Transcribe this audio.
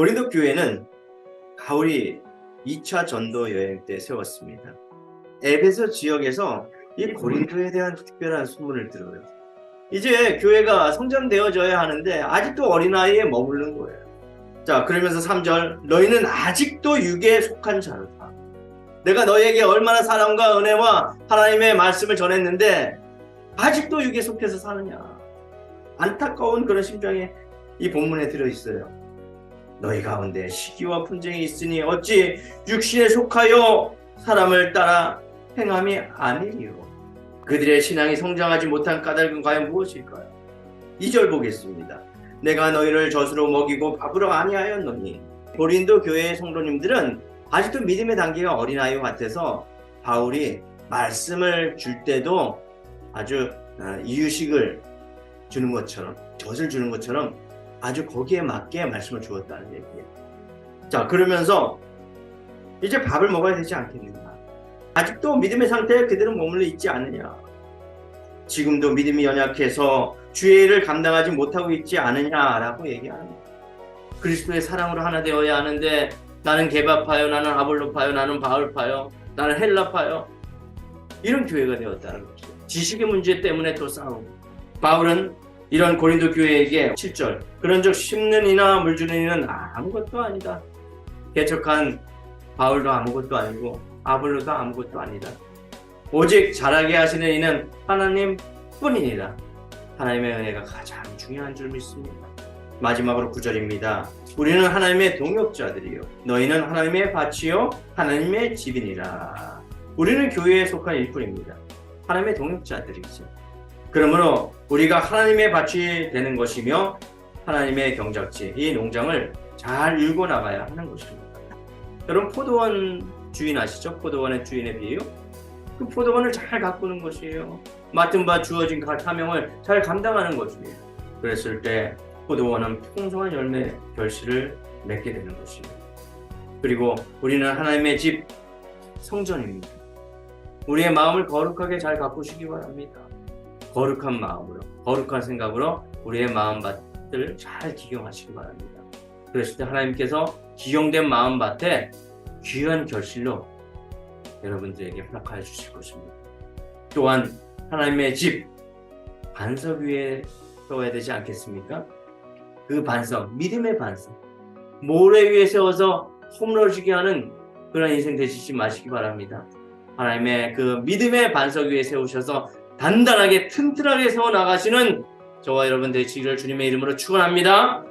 고린도 교회는 바울이 2차 전도 여행 때 세웠습니다. 에베소 지역에서 이 고린도에 대한 특별한 소문을 들어요. 이제 교회가 성장되어져야 하는데 아직도 어린아이에 머무른 거예요. 자, 그러면서 3절 너희는 아직도 육에 속한 자로다. 내가 너희에게 얼마나 사랑과 은혜와 하나님의 말씀을 전했는데 아직도 육에 속해서 사느냐. 안타까운 그런 심정이 이 본문에 들어 있어요. 너희 가운데 시기와 분쟁이 있으니 어찌 육신에 속하여 사람을 따라 행함이 아니리요. 그들의 신앙이 성장하지 못한 까닭은 과연 무엇일까요? 2절 보겠습니다. 내가 너희를 젖으로 먹이고 밥으로 아니하였노니 고린도 교회의 성도님들은 아직도 믿음의 단계가 어린아이와 같아서 바울이 말씀을 줄 때도 아주 어, 이유식을 주는 것처럼 젖을 주는 것처럼 아주 거기에 맞게 말씀을 주었다는 얘기예요. 자 그러면서 이제 밥을 먹어야 되지 않겠는가? 아직도 믿음의 상태에 그대로 머물러 있지 않느냐? 지금도 믿음이 연약해서 주의 일을 감당하지 못하고 있지 않느냐라고 거예요. 그리스도의 사랑으로 하나 되어야 하는데 나는 개바파요, 나는 아볼로파요, 나는 바울파요, 나는 헬라파요. 이런 교회가 되었다는 거죠. 지식의 문제 때문에 또 싸우고. 바울은 이런 고린도 교회에게 7절 그런 적 심는 이나 물 주는 이는 아무것도 아니다. 개척한 바울도 아무것도 아니고 아볼로도 아무것도 아니다. 오직 잘하게 하시는 이는 하나님 뿐이니라. 하나님의 은혜가 가장 중요한 줄 믿습니다. 마지막으로 9절입니다. 우리는 하나님의 동역자들이요. 너희는 하나님의 밭이요. 하나님의 집이니라. 우리는 교회에 속한 일꾼입니다. 하나님의 동역자들이죠. 그러므로 우리가 하나님의 밭이 되는 것이며 하나님의 경작지, 이 농장을 잘 일궈 나가야 하는 것입니다. 여러분 포도원 주인 아시죠? 포도원의 주인의 비유? 그 포도원을 잘 가꾸는 것이에요. 맡은 바 주어진 사명을 잘 감당하는 것이에요. 그랬을 때 포도원은 풍성한 열매 결실을 맺게 되는 것입니다. 그리고 우리는 하나님의 집 성전입니다. 우리의 마음을 거룩하게 잘 가꾸시기 바랍니다. 거룩한 마음으로, 거룩한 생각으로 우리의 마음밭을 잘 기경하시기 바랍니다. 그랬을 때 하나님께서 기경된 마음밭에 귀한 결실로 여러분들에게 허락하여 주실 것입니다. 또한 하나님의 집 반석 위에 세워야 되지 않겠습니까? 그 반석, 믿음의 반석, 모래 위에 세워서 허물어지게 하는 그런 인생 되시지 마시기 바랍니다. 하나님의 그 믿음의 반석 위에 세우셔서 단단하게 튼튼하게 세워 나가시는 저와 여러분 되시기를 주님의 이름으로 축원합니다.